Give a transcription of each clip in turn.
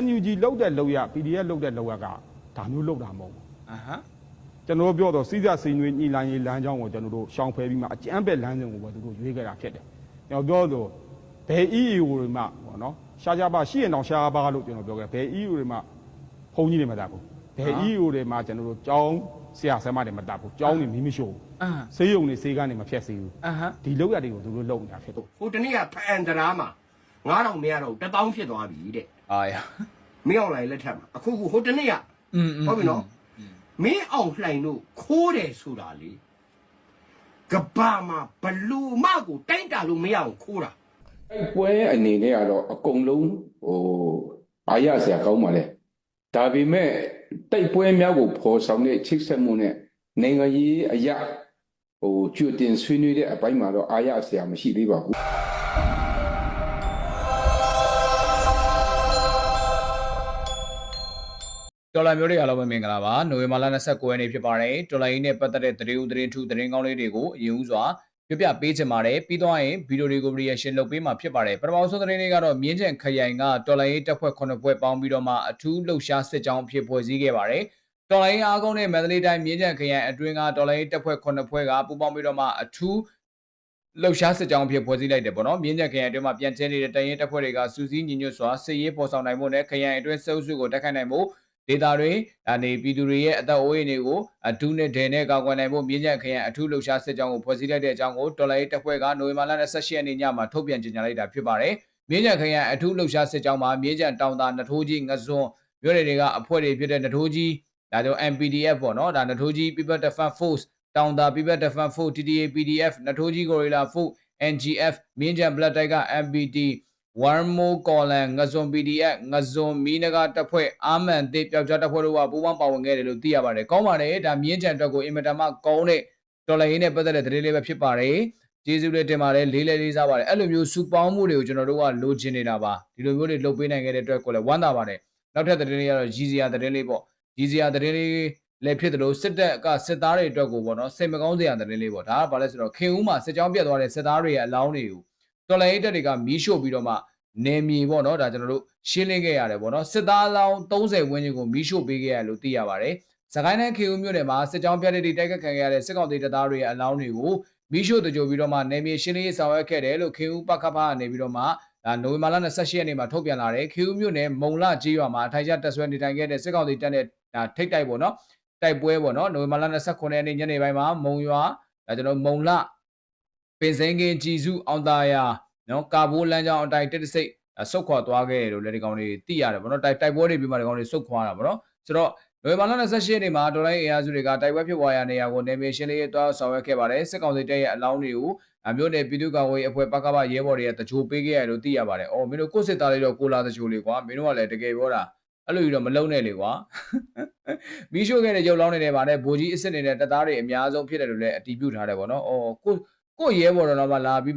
NUG လောက်တဲ့လောက်ရ PDF လောက်တဲ့လောက်ကဒါမျိုးလောက်တာမဟုတ်ဘူးအာဟမ်ကျွန်တော်တို့ပြောတော့စီးစစိန်တွေညီလိုင်းရေးလမ်းကြောင်းကိုကျွန်တော်တို့ရှောင်ဖယ်ပြီးမှအကျန်းပဲလမ်းစဉ်ကိုပဲသူတို့ရွေးခဲ့တာဖြစ်တယ်ကျွန်တော်ပြောတော့ဘယ် EAO တွေမှပေါ့နော်ရှားကြပါရှိရင်တော့ရှားပါလို့ကျွန်တော်ပြောခဲ့ဘယ် EAO တွေမှဖုန်းကြီးတွေမတတ်ဘူးဘယ် EAO တွေမှကျွန်တော်တို့ကြောင်းဆရာဆရာမတွေမတတ်ဘူးကြောင်းတွေမီးမရှို့ဘူးအာဆေးရုံတွေဆေးကန်းတွေမဖြတ်စေဘူးအာဟမ်ဒီလောက်ရတွေကိုသူတို့လုပ်နေတာဖြစ်တယ်ဟိုတနေ့ကဖအန်တရာမှာ9000မရတော့1000ဖြစ်သွားပြီတဲ့ အာရမင်းအောင်လိုင်းလက်ထက်မှာအခုခုဟိုတနေ့ကอืมဟုတ်ပြီနော်မင်းအောင်လှိုင်တို့ခိုးတယ်ဆိုတာလေကဘာမှာဘလူမကိုတိုင်းတာလို့မရအောင်ခိုးတာအဲ့ပွဲအနေနဲ့ကတော့အကုန်လုံးဟိုအားရစရာကောင်းပါလေဒါပေမဲ့တိုက်ပွဲများကိုဖော်ဆောင်တဲ့ချိတ်ဆက်မှုနဲ့နိုင်ငံရေးအရာဟိုကျွတ်တင်ဆွေးနွေးတဲ့အပိုင်းမှာတော့အားရစရာမရှိသေးပါဘူး တော်လာမျိုးတွေအားလုံးပဲမင်္ဂလာပါနိုဝင်ဘာလ29ရက်နေ့ဖြစ်ပါတယ်တော်လာရင်းနဲ့ပတ်သက်တဲ့သတင်းဦးသတင်းထူးသတင်းကောင်းလေးတွေကိုအရင်ဦးစွာပြပြပေးချင်ပါတယ်ပြီးတော့ရင်ဗီဒီယိုတွေကို reaction လုပ်ပေးမှာဖြစ်ပါတယ်ပထမဆုံးသတင်းလေးကတော့မြင်းချန်ခရိုင်ကတော်လာရင်းတပ်ဖွဲ့9ဖွဲ့ပေါင်းပြီးတော့မှအထူးလှုပ်ရှားစစ်ကြောင်းအဖြစ်ဖွဲ့စည်းခဲ့ပါတယ်တော်လိုင်းအားကောင်းတဲ့မန္တလေးတိုင်းမြင်းချန်ခရိုင်အတွင်းကတော်လိုင်းတပ်ဖွဲ့9ဖွဲ့ကပူးပေါင်းပြီးတော့မှအထူးလှုပ်ရှားစစ်ကြောင်းအဖြစ်ဖွဲ့စည်းလိုက်တယ်ပေါ့နော်မြင်းချန်ခရိုင်အတွင်းမှာပြန်ကျင်းနေတဲ့တရင်တပ်ဖွဲ့တွေကစူးစီးညီညွတ်စွာစစ်ရေးပေါ်ဆောင်နိုင်မှုနဲ့ခရိုင်အတွင်းစအုပ်စုကိုတိုက်ခိုက်နိုင်မှု ဒေတာတွေအနေပြည်သူတွေရဲ့အသက်အိုးအိမ်တွေကိုအထူးနဲ့ဒဲနဲ့ကာကွယ်နိုင်မှုမြင်းချန်ခရိုင်အထူးလှုပ်ရှားစစ်ကြောင်းကိုဖွဲ့စည်းလိုက်တဲ့အကြောင်းကိုတော်လိုင်းတပ်ဖွဲ့ကနိုဝင်ဘာလ28ရက်နေ့ညမှာထုတ်ပြန်ကြေညာလိုက်တာဖြစ်ပါတယ်မြင်းချန်ခရိုင်အထူးလှုပ်ရှားစစ်ကြောင်းမှာမြင်းချန်တောင်သာနထိုးကြီးငစွန်းမြို့နယ်တွေကအဖွဲ့တွေဖြစ်တဲ့နထိုးကြီးဒါကြောင့် MPDF ပေါ့နော်ဒါနထိုးကြီး People Defense Force တောင်သာ People Defense Force TTA PDF နထိုးကြီး Gorilla Force NGF မြင်းချန် Blood Tiger MPT One More Column ငဇွန် PDF ငဇွန်မီနဂတပ်ဖွဲ့အာမန်တေပျောက်ကြားတပ်ဖွဲ့တို့ကပူးပေါင်းပါဝင်ခဲ့တယ်လို့သိရပါတယ်။ကောင်းပါတယ်ဒါမြင်းချန်အတွက်ကိုအင်မတန်မှကောင်းတဲ့တော်လိုင်းရင်းနဲ့ပတ်သက်တဲ့သတင်းလေးပဲဖြစ်ပါတယ်။ကျေးဇူးလေးတင်ပါတယ်လေးလေးလေးစားပါတယ်အဲ့လိုမျိုးစူပေါင်းမှုတွေကိုကျွန်တော်တို့ကလိုချင်နေတာပါဒီလိုမျိုးတွေလုပ်ပေးနိုင်ခဲ့တဲ့အတွက်ကိုလည်းဝမ်းသာပါတယ်နောက်ထပ်သတင်းလေးကတော့ရည်စရာသတင်းလေးပေါ့ရည်စရာသတင်းလေးလည်းဖြစ်တယ်လို့စစ်တပ်ကစစ်သားတွေအတွက်ကိုပေါ့နော်စိတ်မကောင်းစရာသတင်းလေးပေါ့ဒါကဘာလဲဆိုတော့ခင်ဦးမှာစစ်ကြောင်းပြတ်သွားတဲ့စစ်သားတွေရဲ့အလောင်းတွေကို တော်လိုင်းရေးတပ်တွေကမီးရှို့ပြီးတော့မှနေမြေပေါ့နော်ဒါကျွန်တော်တို့ရှင်းလင်းခဲ့ရတယ်ပေါ့နော်စစ်သားအလောင်း30ဝန်းကျင်ကိုမီးရှို့ပေးခဲ့ရလို့သိရပါတယ်စကိုင်းတိုင်းခေဦးမြို့နယ်မှာစစ်ကြောင်းပြတ်တဲ့တိုက်ခတ်ခံခဲ့ရတဲ့စစ်ကောင်စီတပ်သားတွေရဲ့အလောင်းတွေကိုမီးရှို့တကြိုပြီးတော့မှနေမြေရှင်းလင်းရေးဆောင်ရွက်ခဲ့တယ်လို့ခေဦးပကဖကနေပြီးတော့မှဒါနိုဝင်ဘာလ28ရက်နေ့မှာထုတ်ပြန်လာတယ်ခေဦးမြို့နယ်မုံလကြေးရွာမှာအထိုင်ကျတက်ဆွဲနေထိုင်ခဲ့တဲ့စစ်ကောင်စီတပ်နဲ့ဒါထိတ်တိုက်ပေါ့နော်တိုက်ပွဲပေါ့နော်နိုဝင်ဘာလ29ရက်နေ့ညနေပိုင်းမှာမုံရွာဒါကျွန်တော်မုံလ ပင်စင်းကင်းကြည်စုအောင်တာယာနော်ကာဘိုးလမ်းကြောင်းအတိုင်းတစ်တစိတ်ဆုတ်ခွာသွားခဲ့တယ်လို့လည်းဒီကောင်တွေသိရတယ်ပေါ့နော်တိုက်တိုက်ပွဲတွေပြီးမှဒီကောင်တွေဆုတ်ခွာတာပေါ့နော်ဆိုတော့နိုဝင်ဘာလ28ရက်နေ့မှာဒေါ်လာအင်အားစုတွေကတိုက်ပွဲဖြစ်ပွားရာနေရာကိုနေမြေရှင်းလင်းရေးတွားဆောင်ရွက်ခဲ့ပါတယ်စစ်ကောင်စီတပ်ရဲ့အလောင်းတွေကိုအမျိုးနယ်ပြည်သူ့ကာကွယ်ရေးအဖွဲ့ပကပရဲဘော်တွေကတကြိုပေးခဲ့ရလို့သိရပါတယ်။အော်မင်းတို့ကိုယ့်စစ်သားလေးတော့ကိုလာတကြိုလေးကွာမင်းတို့ကလည်းတကယ်ပြောတာအဲ့လိုကြီးတော့မလုံနဲ့လေကွာ။မီးရှို့ခဲ့တဲ့ရုပ်လောင်းတွေနဲ့ဗာနဲ့ဗိုလ်ကြီးအစ်စ်နေတဲ့တပ်သားတွေအများဆုံးဖြစ်တယ်လို့လည်းအတည်ပြုထားတယ်ပေါ့နော်။အော်ကို ကိုရဲဘော်တော်တော့မှလာပြီး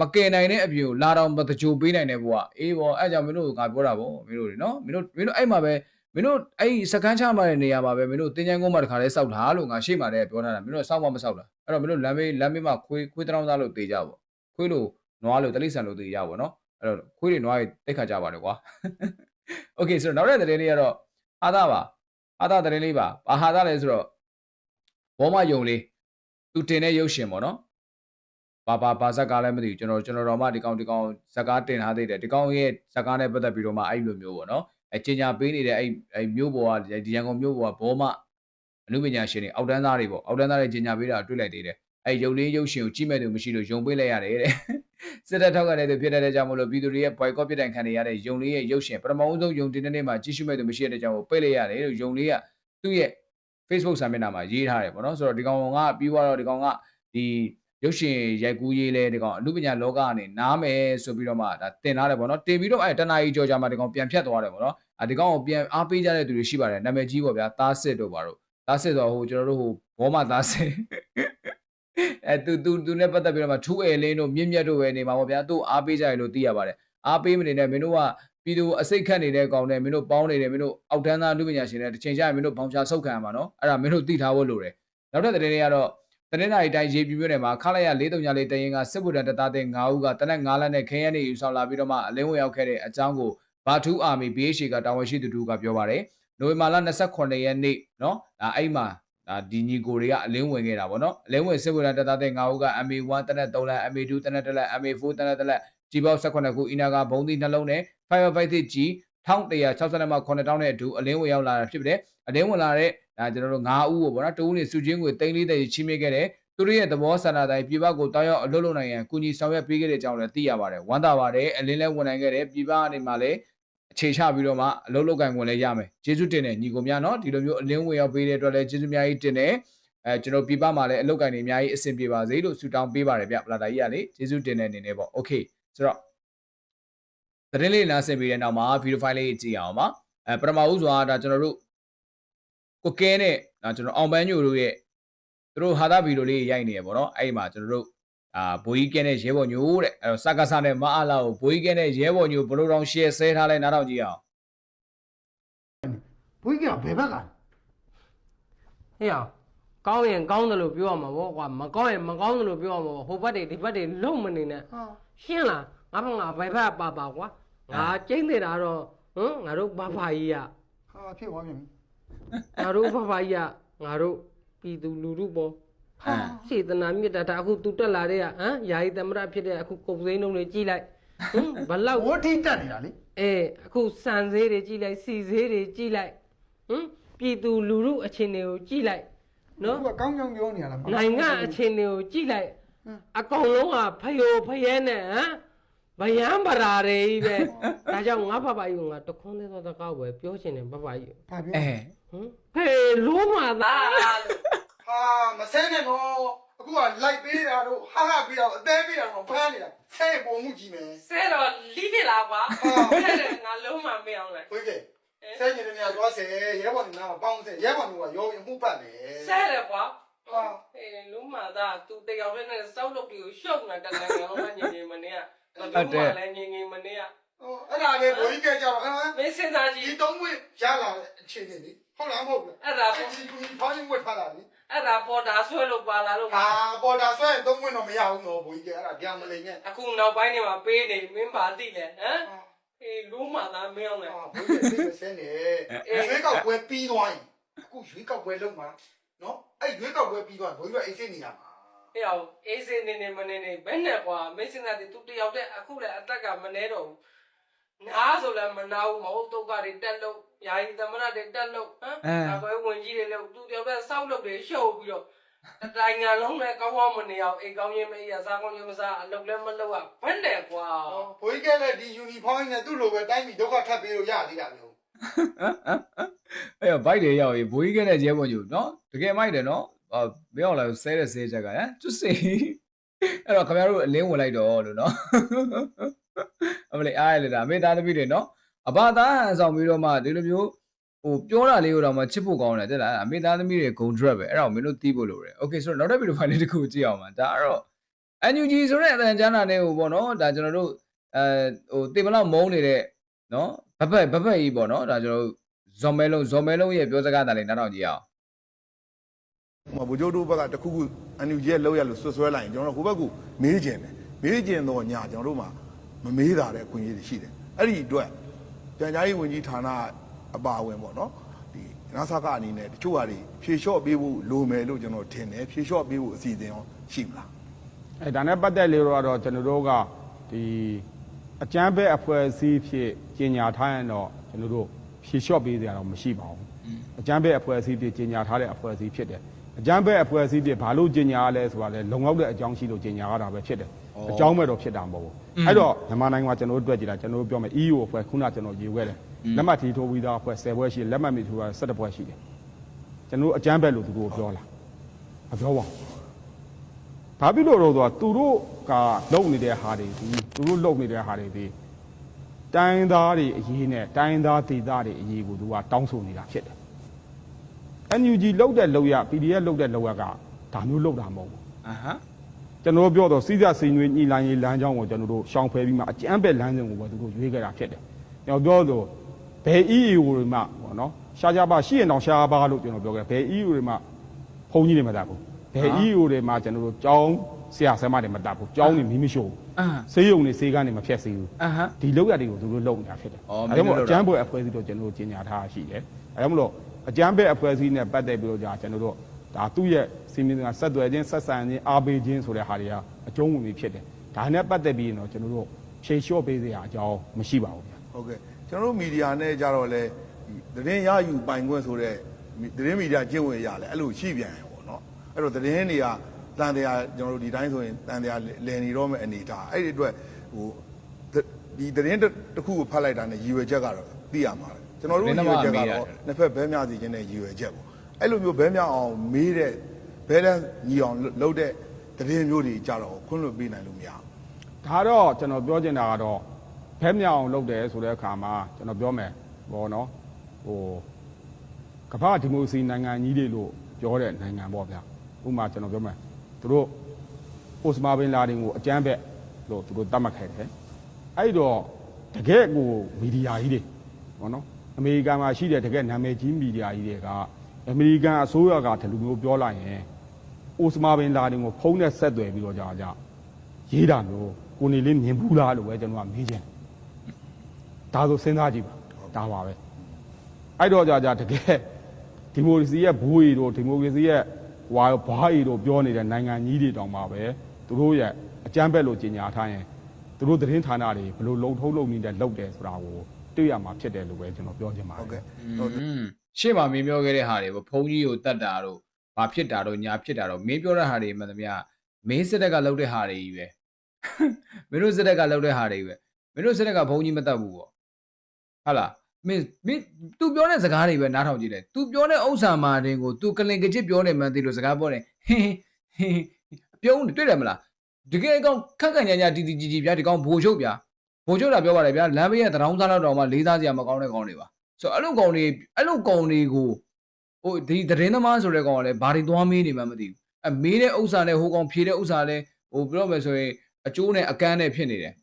မကယ်နိုင်တဲ့အပြင်ကိုလာတော့မတကြိုပေးနိုင်တဲ့ဘုရားအေးဘောအဲ့ကြောင့်မင်းတို့ကပြောတာပေါ့မင်းတို့တွေနော်မင်းတို့မင်းတို့အဲ့မှာပဲ မင်းတို့အဲ့ဒီစကန်းချမှာတဲ့နေရာမှာပဲမင်းတို့တင်ချိုင်းကုန်းမှာတခါလဲစောက်တာလို့ငါရှေ့မှာတည်းပြောထားတာမင်းတို့စောက်မမစောက်တာအဲ့တော့မင်းတို့လမ်းမေးလမ်းမေးမှာခွေးခွေးတောင်းသားလို့တေးကြပေါ့ခွေးလို့နွားလို့တလိဆန်လို့တေးကြပေါ့နော်အဲ့တော့ခွေးတွေနွားတွေတိတ်ခါကြပါတယ်ကွာโอเคဆိုတော့နောက်တဲ့သတင်းလေးကတော့ဟာတာပါဟာတာသတင်းလေးပါဘာဟာတာလဲဆိုတော့ဘောမယုံလေးသူတင်တဲ့ရုပ်ရှင်ပေါ့နော် ဘာဘာဘာဇက်ကားလည်းမသိဘူးကျွန်တော်ကျွန်တော်တော့မှဒီကောင်ဒီကောင်ဇက်ကားတင်ထားသေးတယ်ဒီကောင်ရဲ့ဇက်ကားနဲ့ပတ်သက်ပြီးတော့မှအဲ့လိုမျိုးပေါ့နော်အဲကျင်ညာပေးနေတဲ့အဲ့အဲ့မြို့ပေါ်ကဒီရန်ကုန်မြို့ပေါ်ကဘောမအနုပညာရှင်တွေအောက်တန်းသားတွေပေါ့အောက်တန်းသားတွေကျင်ညာပေးတာတွေ့လိုက်သေးတယ်အဲ့ရုပ်လေးရုပ်ရှင်ကိုကြည့်မဲ့သူမရှိလို့ယုံပေးလိုက်ရတယ်တဲ့စစ်တပ်ထောက်ကနေသူဖြစ်တဲ့ကြောင့်မလို့ပြည်သူတွေရဲ့ boycott ပြစ်ဒဏ်ခံနေရတဲ့ယုံလေးရဲ့ရုပ်ရှင်ပထမဆုံးယုံတင်တဲ့နေ့မှာကြည့်ရှုမဲ့သူမရှိတဲ့ကြောင့်ကိုပိတ်လိုက်ရတယ်လို့ယုံလေးကသူ့ရဲ့ Facebook စာမျက်နှာမှာရေးထားတယ်ပေါ့နော်ဆိုတော့ဒီကောင်ကပြီးတော့ဒီကောင်ကဒီ ရုပ်ရှင်ရိုက်ကူးရေးလဲဒီကောင်အနုပညာလောကကနေနားမယ်ဆိုပြီးတော့မှဒါတင်ထားတယ်ပေါ့နော်တင်ပြီးတော့အဲတနာကြီးကြော်ကြမှာဒီကောင်ပြန်ဖြတ်သွားတယ်ပေါ့နော်အဒီကောင်ကိုပြန်အားပေးကြတဲ့သူတွေရှိပါတယ်နာမည်ကြီးပေါ့ဗျာသားစစ်တို့ပါတော့သားစစ်ဆိုဟိုကျွန်တော်တို့ဟိုဘောမသားစစ်အဲသူသူသူနဲ့ပတ်သက်ပြီးတော့မှထူးအဲလင်းတို့မြင့်မြတ်တို့ပဲနေမှာပေါ့ဗျာသူ့အားပေးကြရလို့သိရပါတယ်အားပေးမနေနဲ့မင်းတို့ကပြည်သူအစိတ်ခတ်နေတဲ့ကောင်နဲ့မင်းတို့ပေါင်းနေတယ်မင်းတို့အောက်တန်းသားလူပညာရှင်တွေတစ်ချိန်ကျရင်မင်းတို့ဘောင်ချဆုတ်ခံရမှာနော်အဲ့ဒါမင်းတို့သိထားဖို့လိုတယ်နောက်ထပ်သတင်းတွေကတော့ တနင်္လာရီတိုင်းရေပြူမြို့နယ်မှာခလာရ434တရင်ကစစ်ဗုဒ္ဓတပ်သားတဲ့9ဦးကတနက်9လနဲ့ခင်းရက်နေယူဆောင်လာပြီးတော့မှအလင်းဝင်ရောက်ခဲ့တဲ့အကြောင်းကိုဘာထူးအာမီ BH ကတာဝန်ရှိသူတို့ကပြောပါတယ်။နိုဝင်ဘာလ28ရက်နေ့နော်ဒါအဲ့မှာဒါဒီညီကိုတွေကအလင်းဝင်ခဲ့တာပေါ့နော်။အလင်းဝင်စစ်ဗုဒ္ဓတပ်သားတဲ့9ဦးက MA1 တနက်3လက် MA2 တနက်3လက် MA4 တနက်3လက်ကြီပေါက်18ခုအင်နာကဘုံသီးနှလုံးနဲ့ Firefighter G 1160မှ9000နဲ့အတူအလင်းဝင်ရောက်လာတာဖြစ်တယ်။အလင်းဝင်လာတဲ့ ဒါကျွန်တော်တို့9ဦးကိုဗောနော်တဦးနဲ့စုချင်းကို340ချီးမြှင့်ခဲ့တယ်သူတို့ရဲ့သဘောဆန္ဒတိုင်းပြည်ပကိုတောင်းရောက်အလုပ်လုပ်နိုင်ရန်ကူညီဆောင်ရွက်ပေးခဲ့တဲ့အကြောင်းလည်းသိရပါတယ်ဝမ်းသာပါတယ်အလင်းလဲဝင်နိုင်ခဲ့တယ်ပြည်ပကနေမှလည်းအခြေချပြီးတော့မှအလုပ်လုပ်ကင်ဝင်လဲရမယ်ကျေးဇူးတင်တယ်ညီကိုများနော်ဒီလိုမျိုးအလင်းဝင်ရောက်ပေးတဲ့အတွက်လည်းကျေးဇူးများကြီးတင်တယ်အဲကျွန်တော်ပြည်ပမှာလည်းအလုပ်ကင်တွေအများကြီးအဆင်ပြေပါစေလို့ဆုတောင်းပေးပါတယ်ဗျဗလာတာကြီးကလေကျေးဇူးတင်တဲ့အနေနဲ့ပေါ့โอเคဆိုတော့သတင်းလေးနားဆင်ပြီးတဲ့နောက်မှာဗီဒီယိုဖိုင်လေးကြည့်အောင်ပါအဲပထမဦးစွာဒါကျွန်တော်တို့ ကိုကဲနဲ့ဒါကျွန်တော်အောင်ပန်းညိုတို့ရဲ့သူတို့ဟာတာဗီဒီယိုလေးရိုက်နေရပေါ့နော်အဲ့ဒီမှာကျွန်တော်တို့အာဘိုးကြီးကဲနဲ့ရဲဘော်ညိုတဲ့အဲ့တော့စကားစားနဲ့မအားလာကိုဘိုးကြီးကဲနဲ့ရဲဘော်ညိုဘလို့တောင် share ဆဲထားလဲနားထောင်ကြည့်အောင်ဘွေးကဘယ်ဘက်ကဟေ့အောင်ကောင်းရင်ကောင်းတယ်လို့ပြောရမှာဗောကွာမကောင်းရင်မကောင်းတယ်လို့ပြောရမှာဗောဟိုဘက်တွေဒီဘက်တွေလုံမနေနဲ့ဟာရှင်းလားငါဘငါဘယ်ဘက်ပါပါကွာငါကျင်းနေတာတော့ဟမ်ငါတို့ဘာဖာကြီးကဟာဖြစ်သွားပြန်ပြီ ငါတို့ဘာဖာကြီးကငါတို့ပြည်သူလူထုပေါ်ဟာစေတနာမြတ်တာဒါအခုသူတက်လာတဲ့ကဟမ်ယာယီသမရဖြစ်တဲ့အခုကုတ်သိန်းလုံးတွေကြီးလိုက်ဟမ်ဘလောက်ဝတ်ထိတက်နေတာလေအေးအခုစံဈေးတွေကြီးလိုက်စီဈေးတွေကြီးလိုက်ဟမ်ပြည်သူလူထုအခြေအနေကိုကြီးလိုက်နော်သူကကောင်းကောင်းပြောနေရလားနိုင်ငံအခြေအနေကိုကြည့်လိုက်ဟမ်အကောင်လုံးကဖယိုဖယဲနဲ့ဟမ် ဗယံပရာတွေကြီးပဲဒါကြောင့်ငါဖဖကြီးကငါတခွန်းသေးသောတကောက်ပဲပြောချင်တယ်ဖဖကြီးဘာပြောအဲဟမ်ဖေလုံးမသားလို့ဟာမဆဲနဲ့တော့အခုကလိုက်ပေးတာတို့ဟာဟာပေးတာအသေးပေးတာတော့ဖမ်းနေတာဆဲပုံမှုကြီးမယ်ဆဲတော့လီးပြလာကွာဟုတ်ဆဲတယ်ငါလုံးမမေ့အောင်လဲဘွေးကဆဲနေတယ်များသွားဆဲရဲဘော်နေနာပေါင်းဆဲရဲဘော်ကရောအမှုပတ်မယ်ဆဲတယ်ကွာဟာအေးလုံးမသားသူတယောက်တည်းနဲ့စောက်လုပ်တွေကိုရှုပ်နေတာတလည်းငါလုံးမညင်ညင်မနေ ရလုံးမလည်းညင်ညင်မနေရဟိုအဲ့ဒါလေဘွေးကကြောက်ဟမ်မင်းစဉ်းစားကြည့်ဒီသုံးဝင်ရလာတဲ့အခြေအနေလေဟုတ်လားမဟုတ်ဘူးအဲ့ဒါအဲ့ဒီကူဖောင်းဝတ်ထားတာလေအဲ့ဒါပေါ်တာဆွဲလို့ပါလာလို့ဟာပေါ်တာဆွဲသုံးဝင်တော့မရဘူးနော်ဘွေးကအဲ့ဒါပြန်မလိမ့်နဲ့အခုနောက်ပိုင်းနေမှာပေးနေမင်းပါတိလဲဟမ်အေးလူမှသာမင်းအောင်လဲဟာဘွေးကသိမစဲနေရွေးကောက်ပွဲပြီးသွားရင်အခုရွေးကောက်ပွဲလုံးမှာနော်အဲ့ရွေးကောက်ပွဲပြီးသွားဘွေးကအိတ်စိနေရမှာဟဲ့ အောင်အေးစင်းနေနေမနေနေဘယ်နဲ့ကွာမင်းစင်သားတူတယောက်တည်းအခုလည်းအသက်ကမနေတော့ဘူးနားဆိုလည်းမနာဘူးမဟုတ်တော့ကတွေတက်လို့ယာယီသမရတွေတက်လို့ဟမ်အခုဝင်ကြီးတွေလည်းသူတယောက်တည်းစောက်လုပ်တွေရှုပ်ပြီးတော့တတိုင်းညာလုံးနဲ့ကောင်းကောင်းမနေအောင်အိမ်ကောင်းရင်မအေးရစားကောင်းရင်မစားအလုပ်လည်းမလုပ်ရဘယ်နဲ့ကွာဘွေးကလည်းဒီယူနီဖောင်းနဲ့သူ့လိုပဲတိုင်းပြည်ဒုက္ခထပ်ပေးလို့ရသေးတာမျိုးအဲ့တော့ဘိုက်တွေရောက်ပြီဘိုးကြီးကနဲ့ရဲဘော်ညိုနော်တကယ်မိုက်တယ်နော် အာမင်းအောင်လာဆဲတဲ့ဆဲချက်ကဟမ်သူစိအဲ့တော့ခင်ဗျားတို့အလင်းဝင်လိုက်တော့လို့နော်အမလေးအားရလေဒါအမေသားသမီးတွေနော်အဘသားဟန်ဆောင်ပြီးတော့မှဒီလိုမျိုးဟိုပြောတာလေးကိုတော့မှချစ်ဖို့ကောင်းတယ်တဲ့လားအမေသားသမီးတွေဂုံ drop ပဲအဲ့ဒါကိုမင်းတို့သိဖို့လိုတယ် okay ဆိုတော့နောက်တစ်ဗီဒီယိုဖိုင်လေးတစ်ခုကြည့်အောင်ပါဒါအဲ့တော့ NUG ဆိုတဲ့အတန်ကျမ်းနာလေးကိုပေါ့နော်ဒါကျွန်တော်တို့အဲဟိုတေမလောက်မုန်းနေတဲ့နော်ဘက်ဘက်ဘက်ဘက်ကြီးပေါ့နော်ဒါကျွန်တော်တို့ဇွန်မဲလုံးဇွန်မဲလုံးရဲ့ပြောစကားသားလေးနားထောင်ကြည့်အောင် ဟိုဗိုလ်ချုပ်တို့ဘက်ကတခုခုအန်ယူဂျီရဲ့လောက်ရလို့ဆွဆွဲလိုက်ရင်ကျွန်တော်တို့ဟိုဘက်ကမေးကျင်တယ်မေးကျင်တော့ညာကျွန်တော်တို့မှာမမေးတာတဲ့အခွင့်အရေးတွေရှိတယ်အဲ့ဒီအတွက်ပြန်ကြားရေးဝန်ကြီးဌာနအပါအဝင်ပေါ့နော်ဒီနာဆာကအနေနဲ့တချို့ဟာတွေဖြေလျှော့ပေးဖို့လိုမယ်လို့ကျွန်တော်ထင်တယ်ဖြေလျှော့ပေးဖို့အစီအစဉ်ရောရှိမလားအဲဒါနဲ့ပတ်သက်လေတော့ကျွန်တော်တို့ကဒီအကျန်းဘက်အဖွဲ့အစည်းဖြစ်ကျင်ညာထားရင်တော့ကျွန်တော်တို့ဖြေလျှော့ပေးစရာတော့မရှိပါဘူးအကျန်းဘက်အဖွဲ့အစည်းဖြစ်ကျင်ညာထားတဲ့အဖွဲ့အစည်းဖြစ်တယ် အကျန်းဘက်အဖွဲ့အစည်းဖြစ်ဘာလို့ကျင်ညာရလဲဆိုတာလဲလုံလောက်တဲ့အကြောင်းရှိလို့ကျင်ညာရတာပဲဖြစ်တယ်အကြောင်းမဲ့တော့ဖြစ်တာမဟုတ်ဘူးအဲ့တော့မြန်မာနိုင်ငံမှာကျွန်တော်တို့တွေ့ကြည့်တာကျွန်တော်တို့ပြောမယ် EU အဖွဲ့ခုနကျွန်တော်ရေခွဲတယ်လက်မှတ်ထီထိုးပြီးသားအဖွဲ့10ဘွဲရှိတယ်လက်မှတ်မထိုးတာ17ဘွဲရှိတယ်ကျွန်တော်တို့အကျန်းဘက်လို့သူတို့ပြောလာမပြောပါဘူးဘာဖြစ်လို့တော့ဆိုတော့သူတို့ကလုံနေတဲ့ဟာတွေဒီသူတို့လုံနေတဲ့ဟာတွေဒီတိုင်းသားတွေအရေးနဲ့တိုင်းသားဒေသတွေအရေးကိုသူကတောင်းဆိုနေတာဖြစ်တယ်။ NUG လုံတဲ့လုံရ PDF လုံတဲ့လုံရကဒါမျိုးလုံတာမဟုတ်ဘူးအာဟမ်။ကျွန်တော်တို့ပြောတော့စီးစက်စိန်ွေးညီလိုင်းရေးလမ်းကြောင်းကိုကျွန်တော်တို့ရှောင်ဖယ်ပြီးမှအကြမ်းပဲလမ်းစဉ်ကိုပဲသူတို့ရွေးခဲ့တာဖြစ်တယ်။ကျွန်တော်ပြောတော့ဘယ် EAO တွေမှပေါ့နော်ရှားကြပါရှိရင်တော့ရှားပါလို့ကျွန်တော်ပြောခဲ့ဘယ် EAO တွေမှဖုန်းကြီးတွေမှသာဘူးဘယ် EAO တွေမှကျွန်တော်တို့ကြောင်းဆရာဆရာမတွေမတတ်ဘူးကျောင်းတွေမီးမရှို့ဘူးအာဆေးရုံတွေဆေးကန်းတွေမဖျက်ဆီးဘူးအာဟမ်ဒီလောက်ရတွေကိုသူတို့လုပ်နေတာဖြစ်တယ်အော်ဒါကြောင့်မို့မင်းတို့အကျန်းဘွယ်အဖွဲ့အစည်းတော့ကျွန်တော်တို့ကြီးညာထားတာရှိတယ်အဲဒါကြောင့်မလို့ အကျန်းဘွယ်အဖွဲ့အစည်းနဲ့ပတ်သက်ပြီးတော့ကြာကျွန်တော်တို့ဒါသူ့ရဲ့စီမင်းကဆက်သွယ်ခြင်းဆက်ဆံခြင်းအားပေးခြင်းဆိုတဲ့ဟာတွေကအကျုံးဝင်ပြီးဖြစ်တယ်ဒါနဲ့ပတ်သက်ပြီးရင်တော့ကျွန်တော်တို့ဖြေလျှော့ပေးစရာအကြောင်းမရှိပါဘူးဗျာဟုတ်ကဲ့ကျွန်တော်တို့မီဒီယာနဲ့ကြတော့လေသတင်းရယူပိုင်ခွင့်ဆိုတဲ့သတင်းမီဒီယာကျင့်ဝတ်ရလဲအဲ့လိုရှိပြန်ရပေါ့နော်အဲ့တော့သတင်းတွေကတန်တရားကျွန်တော်တို့ဒီတိုင်းဆိုရင်တန်တရားလည်နေတော့မဲ့အနေထားအဲ့ဒီအတွက်ဟိုဒီသတင်းတစ်ခုကိုဖတ်လိုက်တာနဲ့ရည်ရွယ်ချက်ကတော့သိရမှာ ကျွန်တော်တို့ရည်ရွယ်ချက်ကတော့နှစ်ဖက်ဘဲမျှစီခြင်းနဲ့ရည်ရွယ်ချက်ပေါ့အဲ့လိုမျိုးဘဲမျှအောင်မေးတဲ့ဘဲတန်းညီအောင်လုပ်တဲ့သတင်းမျိုးတွေကြတော့ခွင့်လွှတ်ပေးနိုင်လို့မရဘူးဒါတော့ကျွန်တော်ပြောချင်တာကတော့ဖဲမြောင်လုပ်တယ်ဆိုတဲ့အခါမှာကျွန်တော်ပြောမယ်ဘောနော်ဟိုကမ္ဘာဒီမိုကရေစီနိုင်ငံကြီးတွေလို့ပြောတဲ့နိုင်ငံပေါ့ဗျာဥပမာကျွန်တော်ပြောမယ်သူတို့ပိုစမာဘင်လာတင်ကိုအကြမ်းဖက်လို့သူတို့တတ်မှတ်ခဲ့တယ်အဲ့တော့တကယ်ကိုမီဒီယာကြီးတွေဘောနော် အမေရိကန်မှာရှိတဲ့တကယ်နာမည်ကြီးမီဒီယာကြီးတွေကအမေရိကန်အစိုးရကဒီလိုမျိုးပြောလိုက်ရင်အိုစမာဘင်လာတင်ကိုဖုံးနဲ့ဆက်သွယ်ပြီးတော့ကြာကြာရေးတာမျိုးကိုနေလေးမြင်ဘူးလားလို့ပဲကျွန်တော်ကမေးချင်တယ်ဒါဆိုစဉ်းစားကြည့်ပါဒါပါပဲအဲ့တော့ကြာကြာတကယ်ဒီမိုကရေစီရဲ့ဘူရီတို့ဒီမိုကရေစီရဲ့ဝါဘာရီတို့ပြောနေတဲ့နိုင်ငံကြီးတွေတောင်မှပဲသူတို့ရဲ့အကြမ်းဖက်လို့ကြီးညာထားရင်သူတို့သတင်းဌာနတွေဘယ်လိုလုံထုံးလုံနေတဲ့လုပ်တယ်ဆိုတာကို တွေ့ရမှာဖြစ်တယ်လို့ပဲကျွန်တော်ပြောချင်ပါတယ် ဟုတ်ကဲ့ อืมရှေ့မှာမင်းပြောခဲ့တဲ့ဟာတွေပေါ့ဖုန်းကြီးကိုတတ်တာတို့ဘာဖြစ်တာတို့ညာဖြစ်တာတို့မင်းပြောတဲ့ဟာတွေမှန်သမျှမင်းစစ်တပ်ကလုပ်တဲ့ဟာတွေကြီးပဲမင်းတို့စစ်တပ်ကလုပ်တဲ့ဟာတွေပဲမင်းတို့စစ်တပ်ကဘုံကြီးမတတ်ဘူးပေါ့ဟုတ်လားမင်းမင်း तू ပြောတဲ့စကားတွေပဲနားထောင်ကြည့်တယ် तू ပြောတဲ့ဥစ္စာမာတင်ကို तू ကလင်ကချစ်ပြောနေမှန်းသိလို့စကားပြောတယ်ဟင်းဟင်းပြုံးတွေ့တယ်မလားတကယ်အကောင်ခက်ခက်ညာညာတီတီကြီးကြီးဗျာဒီကောင်ဘိုလ်ချုပ်ဗျာ ဘိုလ်ချုပ်တာပြောပါတယ်ဗျာလမ်းဘေးကတရောင်းစားတော့တောင်မှလေးစားစရာမကောင်းတဲ့ကောင်တွေပါဆိုတော့အဲ့လိုကောင်တွေအဲ့လိုကောင်တွေကိုဟိုဒီသတင်းသမားဆိုတဲ့ကောင်ကလည်းဘာတွေသွားမေးနေမှမသိဘူးအမေးတဲ့ဥစ္စာနဲ့ဟိုကောင်ဖြေတဲ့ဥစ္စာလည်းဟိုပြောမယ်ဆိုရင်အကျိုးနဲ့အကန်းနဲ့ဖြစ်နေတယ်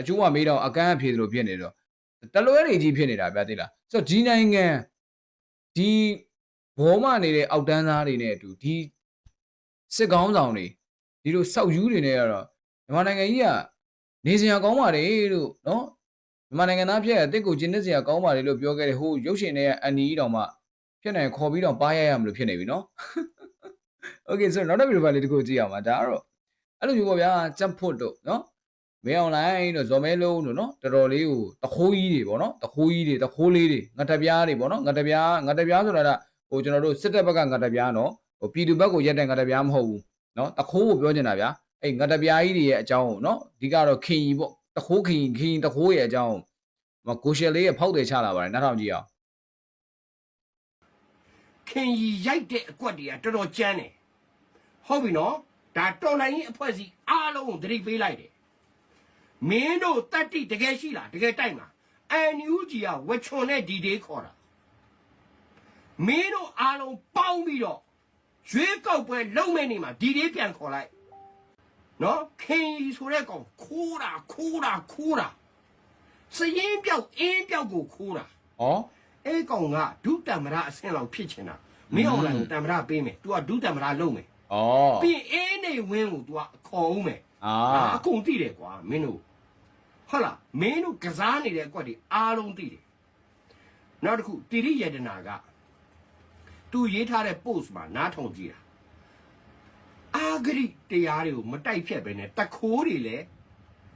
အကျိုးကမေးတော့အကန်းကဖြေသလိုဖြစ်နေတော့တလွဲတွေကြီးဖြစ်နေတာဗျာသိလားဆိုတော့ဒီနိုင်ငံဒီဘောမနေတဲ့အောက်တန်းသားတွေနဲ့အတူဒီစစ်ကောင်းဆောင်တွေဒီလိုစောက်ယူတွေနဲ့ကတော့မြန်မာနိုင်ငံကြီးက နေစရာကောင်းပါလေလို့နော်မြန်မာနိုင်ငံသားဖြစ်ရအစ်ကိုကျင်းနေစရာကောင်းပါလေလို့ပြောခဲ့တဲ့ဟိုရုပ်ရှင်တွေကအန်နီကြီးတောင်မှဖြစ်နေခေါ်ပြီးတော့ပါရရမလို့ဖြစ်နေပြီနော် Okay ဆိုတော့နောက်တစ်ဗီဒီယိုဖိုင်လေးတစ်ခုကြည့်အောင်ပါဒါကတော့အဲ့လိုမျိုးပေါ့ဗျာကြက်ဖို့တို့နော်မင်းအွန်လိုင်းတို့ဇော်မဲလုံးတို့နော်တော်တော်လေးကိုတခိုးကြီးတွေပေါ့နော်တခိုးကြီးတွေတခိုးလေးတွေငါတပြားတွေပေါ့နော်ငါတပြားငါတပြားဆိုတာကဟိုကျွန်တော်တို့စစ်တပ်ဘက်ကငါတပြားနော်ဟိုပြည်သူဘက်ကိုရက်တဲ့ငါတပြားမဟုတ်ဘူးနော်တခိုးကိုပြောနေတာဗျာ အဲ့ငါတပြားကြီးတွေရဲ့အကြောင်းကိုနော်အဓိကတော့ခင်ကြီးပေါ့တခိုးခင်ကြီးခင်ကြီးတခိုးရဲ့အကြောင်းကိုမကိုရှယ်လေးရဲ့ဖောက်တယ်ချလာပါတယ်နောက်ထောင်ကြည့်အောင်ခင်ရီရိုက်တဲ့အကွက်တွေကတော်တော်ကြမ်းတယ်ဟုတ်ပြီနော်ဒါတော်လိုင်းရင်အဖွဲ့စီအားလုံးကိုသတိပေးလိုက်တယ်မင်းတို့တတ္တိတကယ်ရှိလားတကယ်တိုက်မှာအန်ယူဂျီကဝချွန်နဲ့ဒီဒေးခေါ်တာမင်းတို့အားလုံးပေါင်းပြီးတော့ရွေးကောက်ပွဲလုံးမဲ့နေမှာဒီဒေးပြန်ခေါ်လိုက် နော်ခင်ရီဆိုတဲ့ကောင်ခိုးတာခိုးတာခိုးတာစရင်ပြောက်အင်းပြောက်ကိုခိုးတာ ဩ အဲ့ကောင်ကဒုတမ္မရအဆင့်လောက်ဖြစ်ချင်တာမင်းအောင်လိုင်းကိုတမ္မရပေးမယ် तू ကဒုတမ္မရလုပ်မယ် ဩ ပြီးရင်အင်းနေဝင်းကို तू ကခေါ်အောင်မယ် အာ ဒါအကုန်သိတယ်ကွာမင်းတို့ဟုတ်လားမင်းတို့ကစားနေတဲ့အကွက်တွေအားလုံးသိတယ်နောက်တစ်ခုတိရိယတနာက तू ရေးထားတဲ့ post မှာနားထောင်ကြည့်တာအာ ဂရိတရားတွေကိုမတိုက်ဖြတ်ပဲနဲ့တခိုးတွေလည်း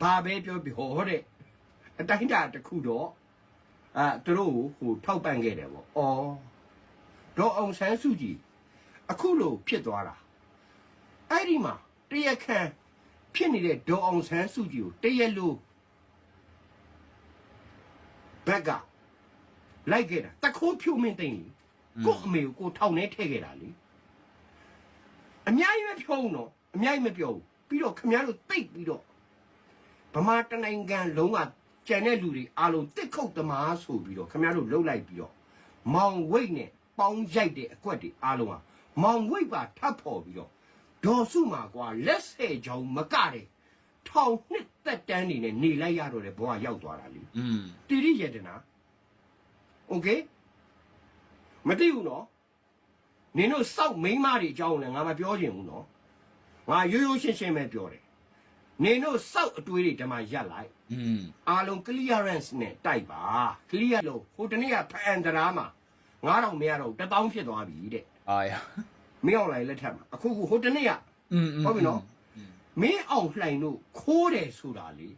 ဘာပဲပြောပြောတဲ့အတိုင်းအတာတစ်ခုတော့အာသူတို့ကိုဟိုထောက်ပံ့ခဲ့တယ်ပေါ့။အော်ဒေါ်အောင်ဆန်းစုကြည်အခုလို့ဖြစ်သွားတာအဲ့ဒီမှာတရက်ခန့်ဖြစ်နေတဲ့ဒေါ်အောင်ဆန်းစုကြည်ကိုတရက်လို့ဘက်ကလိုက်ခဲ့တာတခိုးဖြုံမင်းသိမ့်လေကို့အမေကိုကိုထောက်နေထည့်ခဲ့တာလေ အများကြီးပဲဖြုံးတော့အများကြီးမပြောဘူးပြီးတော့ခမရတို့တိတ်ပြီးတော့ဗမာတနိုင်ငံလုံးကကြံတဲ့လူတွေအားလုံးတစ်ခုတ်သမားဆိုပြီးတော့ခမရတို့လှုပ်လိုက်ပြီးတော့မောင်ဝိတ်နဲ့ပေါင်းရိုက်တဲ့အကွက်တွေအားလုံးကမောင်ဝိတ်ပါထပ်ဖို့ပြီးတော့ဒေါ်စုမှာကွာလက်ဆယ်ချောင်းမကတဲ့ထောင်နှစ်သက်တန်းနေနဲ့နေလိုက်ရတော့တဲ့ဘဝရောက်သွားတာလေ อืม တိရိယတနာโอเคမသိဘူးနော် နင်တို့စောက်မိန်းမတွေအကြောင်းလည်းငါမပြောချင်ဘူးနော် ငါရိုးရိုးရှင်းရှင်းပဲပြောတယ်နင်တို့စောက်အတွေးတွေဒီမှာရက်လိုက် อืม အားလုံး clearance နဲ့တိုက်ပါ clear လို့ဟိုတနေ့ကဖအန်တရာမှာ9000မရတော့1000ဖြစ်သွားပြီတဲ့ အာရ မင်းအောင်လိုက်လက်ထက်မှာအခုခုဟိုတနေ့က อืม ဟုတ်ပြီနော်မင်းအောင်လှိုင်တို့ခိုးတယ်ဆိုတာလေ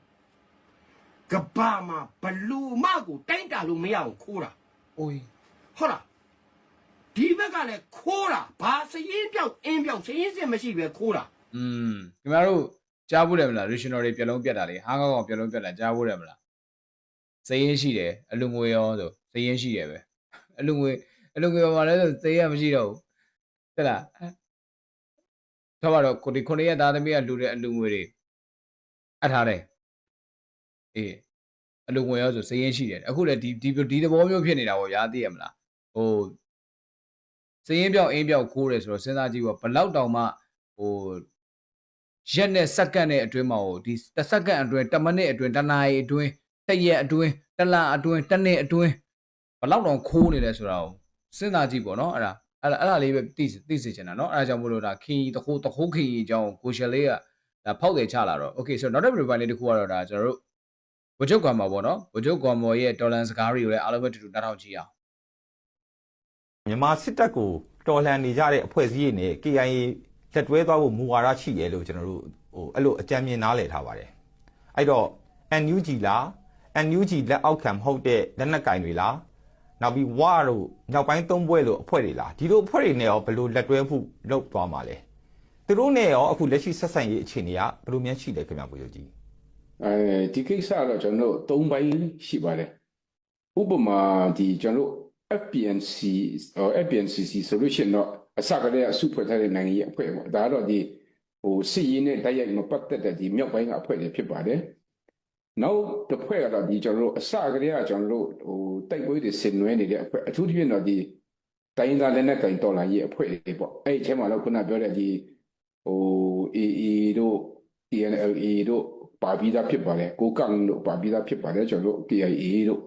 ကဘာမှာဘလူမကိုတိုင်းတာလို့မရအောင်ခိုးတာ โอ้ย ဟုတ်လား ဒီဘက်ကလည်းခိုးတာဘာစရင်ပြောက်အင်းပြောက်စရင်စစ်မရှိပဲခိုးတာอืมခင်ဗျားတို့ကြားဖို့တယ်မလား rational တွေပြက်လုံးပြက်တာလေဟာကောက်ကောင်ပြက်လုံးပြက်တာကြားဖို့တယ်မလားစည်ရင်ရှိတယ်အလူငွေရောဆိုစည်ရင်ရှိတယ်ပဲအလူငွေအလူငွေရောမှာလည်းဆိုစည်ရမရှိတော့ဘူးတဲ့လားတော့ပါတော့ကိုဒီခုနှစ်ရက်သားသမီးကလူတဲ့အလူငွေတွေအပ်ထားတယ်အေးအလူငွေရောဆိုစည်ရင်ရှိတယ်အခုလည်းဒီဒီဒီသဘောမျိုးဖြစ်နေတာပေါ့ဗျာသိရမလားဟို စည်ရင်ပြောက်အင်းပြောက်ခိုးတယ်ဆိုတော့စဉ်းစားကြည့်ပေါ့ဘလောက်တောင်မှဟိုရက်နဲ့စက္ကန့်နဲ့အတွင်းမှာဟိုဒီတစ်စက္ကန့်အတွင်းတစ်မိနစ်အတွင်းတစ်နာရီအတွင်းတစ်ရက်အတွင်းတစ်လအတွင်းတစ်နှစ်အတွင်းဘယ်လောက်တောင်ခိုးနေလဲဆိုတာကိုစဉ်းစားကြည့်ပေါ့နော်အဲ့ဒါအဲ့ဒါအဲ့ဒါလေးပဲသိသိစေချင်တာနော်အဲ့ဒါကြောင့်မို့လို့ဒါခီတခိုးတခိုးခီအကြောင်းကိုရှယ်လေးကဒါဖောက်တယ်ချလာတော့ okay ဆိုတော့နောက်တစ် review လေးတစ်ခုကတော့ဒါကျွန်တော်တို့ဝကြုတ်ကွန်မော်ပေါ့နော်ဝကြုတ်ကွန်မော်ရဲ့တော်လန်စကားတွေကိုလည်းအားလုံးပဲတူတူနားထောင်ကြည့်အောင် မြန်မာစစ်တပ်ကိုတော်လှန်နေကြတဲ့အဖွဲ့အစည်းတွေနဲ့ KIA လက်တွဲသွားဖို့မူဝါဒရှိတယ်လို့ကျွန်တော်တို့ဟိုအဲ့လိုအကြံဉာဏ်နားလည်ထားပါတယ်အဲ့တော့ NUG လား NUG လက်အောက်ခံမဟုတ်တဲ့လက်နက်ကင်တွေလားနောက်ပြီးဝါတို့ညောက်ပိုင်းသုံးပွဲလို့အဖွဲ့တွေလားဒီလိုအဖွဲ့တွေနဲ့ရောဘယ်လိုလက်တွဲမှုလုပ်သွားမှာလဲသူတို့နဲ့ရောအခုလက်ရှိဆက်ဆံရေးအခြေအနေကဘယ်လိုများရှိလဲခင်ဗျာကိုယုကြီးအဲဒီကိစ္စတော့ကျွန်တော်တို့၃ပိုင်းရှိပါတယ်ဥပမာဒီကျွန်တော်တို့ FPNC ဟို FPNCC solution တော့အစကတည်းကအစုဖွဲ့ထားတဲ့နိုင်ငံရေးအဖွဲ့ပေါ့ဒါကတော့ဒီဟိုစစ်ရေးနဲ့တိုက်ရိုက်မပတ်သက်တဲ့ဒီမြောက်ပိုင်းကအဖွဲ့တွေဖြစ်ပါတယ်နောက်တစ်ဖွဲ့ကတော့ဒီကျွန်တော်တို့အစကတည်းကကျွန်တော်တို့ဟိုတိုက်ပွဲတွေဆင်နွှဲနေတဲ့အဖွဲ့အထူးသဖြင့်တော့ဒီတိုင်းရင်းသားလက်နက်ကိုင်တော်လှန်ရေးအဖွဲ့တွေပေါ့အဲ့ဒီအထဲမှာတော့ခုနပြောတဲ့ဒီဟို AA တို့ TNLA တို့ပါပြီးသားဖြစ်ပါတယ်ကိုကန့်တို့ပါပြီးသားဖြစ်ပါတယ်ကျွန်တော်တို့ KIA တို့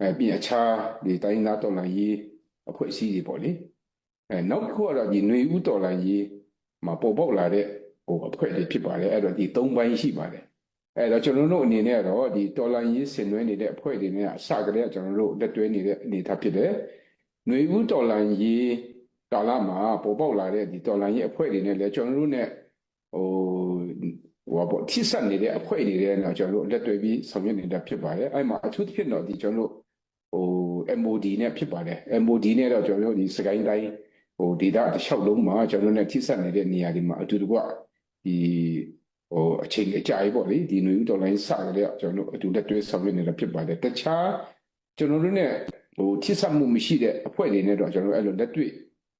အဲပြီးရင်အခြားဒီတိုင်းရင်းသားတော်လှန်ရေးအဖွဲ့အစည်းတွေပေါ့လေအဲနောက်တစ်ခုကတော့ဒီຫນွေဦးတော်လှန်ရေးမှာပေါ်ပေါက်လာတဲ့ဟိုအဖွဲ့တွေဖြစ်ပါတယ်အဲ့တော့ဒီ၃ပိုင်းရှိပါတယ်အဲ့တော့ကျွန်တော်တို့အနေနဲ့ကတော့ဒီတော်လှန်ရေးဆင်နွှဲနေတဲ့အဖွဲ့တွေနဲ့အစကတည်းကကျွန်တော်တို့လက်တွဲနေတဲ့အနေအထားဖြစ်တယ်ຫນွေဦးတော်လှန်ရေးကာလမှာပေါ်ပေါက်လာတဲ့ဒီတော်လှန်ရေးအဖွဲ့တွေနဲ့လည်းကျွန်တော်တို့နဲ့ဟို ဟိုပေါ့ထိစပ်နေတဲ့အဖွဲ့တွေတဲ့တော့ကျွန်တော်တို့လက်တွေ့ပြီးဆောင်ရွက်နေတာဖြစ်ပါတယ်အဲ့မှာအထူးသဖြင့်တော့ဒီကျွန်တော်တို့ဟို MOD နဲ့ဖြစ်ပါတယ် MOD နဲ့တော့ကျွန်တော်တို့ဒီစကိုင်းတိုင်းဟိုဒေတာတစ်လျှောက်လုံးမှာကျွန်တော်တို့နဲ့ထိစပ်နေတဲ့နေရာတွေမှာအတူတကွဒီဟိုအချိန်အကြာကြီးပေါ့လေဒီနွေဦးတော်လိုင်းစကြတဲ့ကျွန်တော်တို့အတူလက်တွဲဆောင်ရွက်နေတာဖြစ်ပါတယ်တခြားကျွန်တော်တို့နဲ့ဟိုထိစပ်မှုမရှိတဲ့အဖွဲ့တွေနဲ့တော့ကျွန်တော်တို့အဲ့လိုလက်တွေ့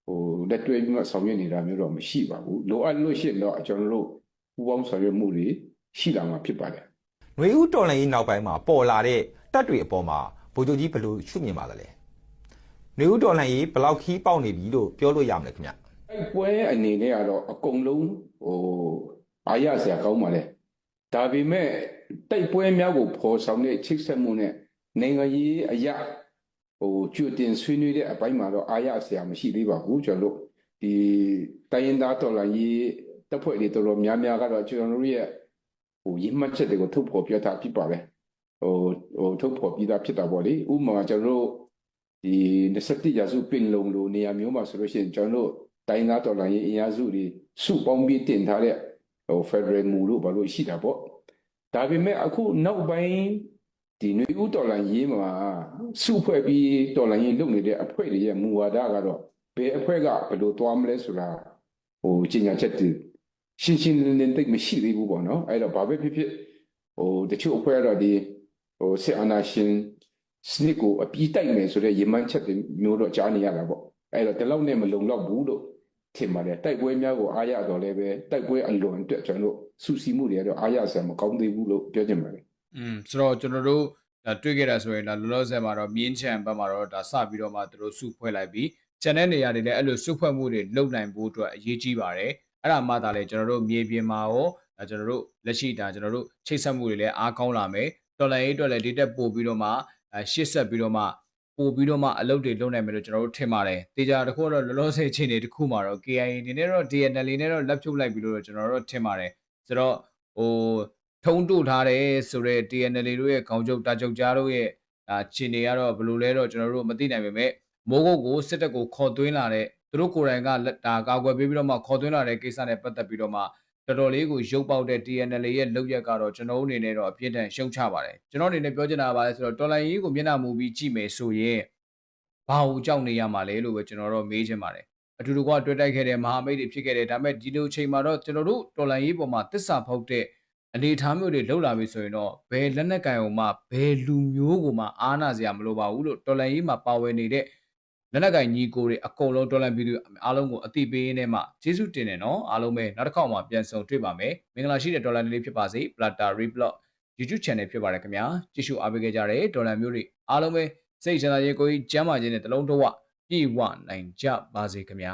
ဟိုလက်တွဲပြီးမှဆောင်ရွက်နေတာမျိုးတော့မရှိပါဘူးလိုအပ်လို့ရှိရင်တော့ကျွန်တော်တို့ပူပေါင်းဆောင်ရွက်မှုတွေရှိလာမှာဖြစ်ပါတယ်ຫນွေဦးတော်လှန်ရေးနောက်ပိုင်းမှာပေါ်လာတဲ့တပ်တွေအပေါ်မှာ ဗိုလ်ချုပ်ကြီးဘယ်လိုရှုမြင်ပါသလဲຫນွေဦးတော်လှန်ရေးဘယ်လောက်ခီးပေါက်နေပြီလို့ပြောလို့ရမလဲခင်ဗျ။အဲ့ပွဲအနေနဲ့ကတော့အကုန်လုံးဟိုအားရစရာကောင်းပါလေ။ဒါပေမဲ့တိုက်ပွဲများကိုဖော်ဆောင်တဲ့ချိတ်ဆက်မှုနဲ့နိုင်ငံရေးအရာဟိုကျွတ်တင်ဆွေးနွေးတဲ့အပိုင်းမှာတော့အားရစရာမရှိသေးပါဘူးကျွန်တော်တို့ဒီတိုင်းရင်းသားတော်လှန်ရေးတပ်ဖွဲ့တွေတော်တော်များများကတော့ကျွန်တော်တို့ရဲ့ဟိုရည်မှတ်ချက်တွေကိုထုတ်ဖော်ပြောထားဖြစ်ပါလေ။ ဟိုဟိုထုတ်ဖော်ပြီးသားဖြစ်တာပေါ့လေ။ဥပမာကျွန်တော်တို့ဒီ27ရာစုပင်လုံလိုနေရာမျိုးမှာဆိုလို့ရှိရင်ကျွန်တော်တို့တိုင်းသားတော်လှန်ရေးအင်အားစုတွေစုပေါင်းပြီးတင်ထားတဲ့ဟို Federal မူလို့ဘာလို့ရှိတာပေါ့ဒါပေမဲ့အခုနောက်ပိုင်းဒီຫນွေဦးတော်လှန်ရေးမှာစုဖွဲ့ပြီးတော်လှန်ရေးလုပ်နေတဲ့အဖွဲ့တွေရဲ့မူဝါဒကတော့ဘယ်အဖွဲ့ကဘယ်လိုသွားမလဲဆိုတာဟိုကြီးညာချက်တွေရှင်းရှင်းလင်းလင်းသိပ်မရှိသေးဘူးပေါ့နော်အဲ့တော့ဘာပဲဖြစ်ဖြစ်ဟိုတချို့အဖွဲ့ကတော့ဒီ ဟိုစစ်အာဏာရှင်စနစ်ကိုအပြီးတိုက်မယ်ဆိုတဲ့ရည်မှန်းချက်တွေမျိုးတော့ကြားနေရတာပေါ့အဲ့တော့ဒီလောက်နဲ့မလုံလောက်ဘူးလို့ထင်ပါတယ်တိုက်ပွဲများကိုအားရတော့လည်းပဲတိုက်ပွဲအလွန်အတွက်ကျွန်တော်တို့စူစီမှုတွေကတော့အားရစရာမကောင်းသေးဘူးလို့ပြောချင်ပါတယ်อืมဆိုတော့ကျွန်တော်တို့ဒါတွေ့ခဲ့တာဆိုရင်ဒါလောလောဆယ်မှာတော့မြင်းချံဘက်မှာတော့ဒါစပြီးတော့မှသူတို့စုဖွဲ့လိုက်ပြီးကျန်တဲ့နေရာတွေလည်းအဲ့လိုစုဖွဲ့မှုတွေလုပ်နိုင်ဖို့အတွက်အရေးကြီးပါတယ်အဲ့ဒါမှသာလေကျွန်တော်တို့မြေပြင်မှာရောဒါကျွန်တော်တို့လက်ရှိဒါကျွန်တော်တို့ချိတ်ဆက်မှုတွေလည်းအားကောင်းလာမယ် တော်လိုင်းရေးအတွက်လည်းဒီတက်ပို့ပြီးတော့မှအဲရှေ့ဆက်ပြီးတော့မှပို့ပြီးတော့မှအလုပ်တွေလုပ်နိုင်မယ်လို့ကျွန်တော်တို့ထင်ပါတယ်။တေချာတစ်ခုကတော့လောလောဆယ်ချိန်တွေတစ်ခုမှာတော့ KIA အနေနဲ့တော့ DNL နဲ့တော့လက်ဖြုတ်လိုက်ပြီလို့တော့ကျွန်တော်တို့ထင်ပါတယ်။ဆိုတော့ဟိုထုံးတို့ထားတယ်ဆိုတော့ DNL တို့ရဲ့ခေါင်းချုပ်တာချုပ်ကြားတို့ရဲ့အာခြေနေကတော့ဘယ်လိုလဲတော့ကျွန်တော်တို့မသိနိုင်ပေမဲ့မိုးကုတ်ကိုစစ်တပ်ကိုခေါ်သွင်းလာတဲ့သူတို့ကိုယ်တိုင်ကလက်ဒါကာကွယ်ပေးပြီးတော့မှခေါ်သွင်းလာတဲ့ကိစ္စနဲ့ပတ်သက်ပြီးတော့မှ တော်တော်လေးကိုရုပ်ပေါက်တဲ့ TNL ရဲ့လုပ်ရက်ကတော့ကျွန်တော်တို့အနေနဲ့တော့အပြင်းထန်ရှုံချပါတယ်ကျွန်တော်အနေနဲ့ပြောချင်တာကဘာလဲဆိုတော့တော်လိုင်းရေးကိုမျက်နှာမူပြီးကြည့်မယ်ဆိုရင်ဘာကိုကြောက်နေရမှာလဲလို့ပဲကျွန်တော်တို့မေးချင်ပါတယ်အတူတူကတွေ့တိုက်ခဲ့တဲ့မဟာမိတ်တွေဖြစ်ခဲ့တယ်ဒါပေမဲ့ဒီလိုချိန်မှာတော့ကျွန်တော်တို့တော်လိုင်းရေးပေါ်မှာတစ္ဆာဖောက်တဲ့အနေအထားမျိုးတွေလောက်လာပြီဆိုရင်တော့ဘယ်လက်နက်ကင်အောင်မှဘယ်လူမျိုးကိုမှအားနာစရာမလိုပါဘူးလို့တော်လိုင်းရေးမှာပါဝင်နေတဲ့ လက်နက်ကင်ညီကိုတွေအကုန်လုံးဒေါ်လာဗီဒီယိုအားလုံးကိုအတိပေးရင်းနဲ့မှကျေးဇူးတင်တယ်နော်အားလုံးပဲနောက်တစ်ခေါက်မှပြန်ဆုံတွေ့ပါမယ်မင်္ဂလာရှိတဲ့ဒေါ်လာလေးဖြစ်ပါစေ Plata Reblog YouTube channel ဖြစ်ပါတယ်ခင်ဗျာကြည့်ရှုအားပေးကြတဲ့ဒေါ်လာမျိုးတွေအားလုံးပဲစိတ်ချမ်းသာရေးကိုကြီးကျမ်းမာခြင်းနဲ့တလုံးတော့ပြည့်ဝနိုင်ကြပါစေခင်ဗျာ